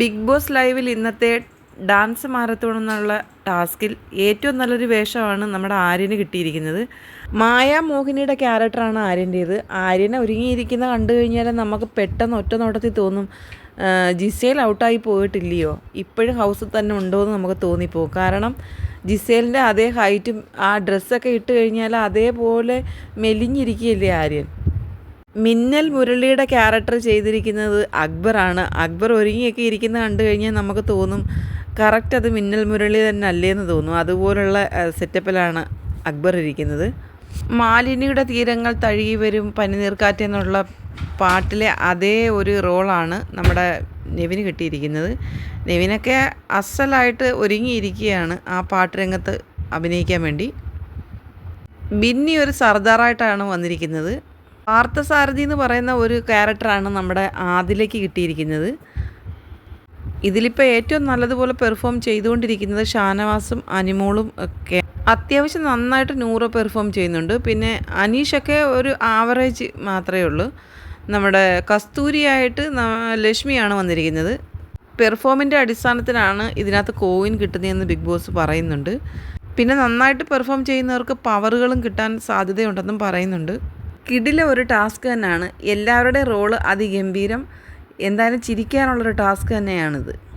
Big boss ലൈവിൽ ഇന്നത്തെ dance marathon എന്നുള്ള ടാസ്കിൽ ഏറ്റവും നല്ലൊരു വേഷമാണ് നമ്മുടെ ആര്യന് കിട്ടിയിരിക്കുന്നത്. മായ മോഹിനിയുടെ ക്യാരക്ടറാണ് ആര്യന്റേത്. ആര്യനെ ഒരുങ്ങിയിരിക്കുന്ന കണ്ടു കഴിഞ്ഞാൽ നമുക്ക് പെട്ടെന്ന് ഒറ്റ നോട്ടത്തിൽ തോന്നും ജിസേൽ ഔട്ടായി പോയിട്ടില്ലയോ? ഇപ്പോഴും ഹൗസിൽ തന്നെ ഉണ്ടോ എന്ന് നമുക്ക് തോന്നിപ്പോകും. കാരണം ജിസേലിന്റെ അതേ ഹൈറ്റും ആ ഡ്രസ്സൊക്കെ ഇട്ട് കഴിഞ്ഞാൽ അതേപോലെ മെലിഞ്ഞിരിക്കുകയല്ലേ ആര്യൻ? മിന്നൽ മുരളിയുടെ ക്യാരക്ടർ ചെയ്തിരിക്കുന്നത് അക്ബറാണ്. അക്ബർ ഒരുങ്ങിയൊക്കെ ഇരിക്കുന്ന കണ്ടു കഴിഞ്ഞാൽ നമുക്ക് തോന്നും കറക്റ്റ് അത് മിന്നൽ മുരളി തന്നെ അല്ലേന്ന് തോന്നും. അതുപോലുള്ള സെറ്റപ്പിലാണ് അക്ബർ ഇരിക്കുന്നത്. മാലിനിയുടെ തീരങ്ങൾ തഴുകി വരും പനിനീർക്കാറ്റ് എന്നുള്ള പാട്ടിലെ അതേ ഒരു റോളാണ് നമ്മുടെ നെവിന് കിട്ടിയിരിക്കുന്നത്. നെവിനൊക്കെ അസലായിട്ട് ഒരുങ്ങിയിരിക്കുകയാണ് ആ പാട്ട് രംഗത്ത് അഭിനയിക്കാൻ വേണ്ടി. ബിന്നി ഒരു സർദാറായിട്ടാണ് വന്നിരിക്കുന്നത്. പാർത്ഥസാരഥി എന്ന് പറയുന്ന ഒരു ക്യാരക്ടറാണ് നമ്മുടെ ആദിലേക്ക് കിട്ടിയിരിക്കുന്നത്. ഇതിലിപ്പോൾ ഏറ്റവും നല്ലതുപോലെ പെർഫോം ചെയ്തുകൊണ്ടിരിക്കുന്നത് ഷാനവാസും അനിമോളും ഒക്കെ. അത്യാവശ്യം നന്നായിട്ട് നൂറ് പെർഫോം ചെയ്യുന്നുണ്ട്. പിന്നെ അനീഷൊക്കെ ഒരു ആവറേജ് മാത്രമേ ഉള്ളൂ. നമ്മുടെ കസ്തൂരിയായിട്ട് ലക്ഷ്മിയാണ് വന്നിരിക്കുന്നത്. പെർഫോമിന്റെ അടിസ്ഥാനത്തിലാണ് ഇതിനകത്ത് കോയിൻ കിട്ടുന്നതെന്ന് ബിഗ് ബോസ് പറയുന്നുണ്ട്. പിന്നെ നന്നായിട്ട് പെർഫോം ചെയ്യുന്നവർക്ക് പവറുകളും കിട്ടാൻ സാധ്യതയുണ്ടെന്നും പറയുന്നുണ്ട്. കിടിലെ ഒരു ടാസ്ക് തന്നെയാണ്. എല്ലാവരുടെയും റോൾ അതിഗംഭീരം. എന്തായാലും ചിരിക്കാനുള്ളൊരു ടാസ്ക് തന്നെയാണിത്.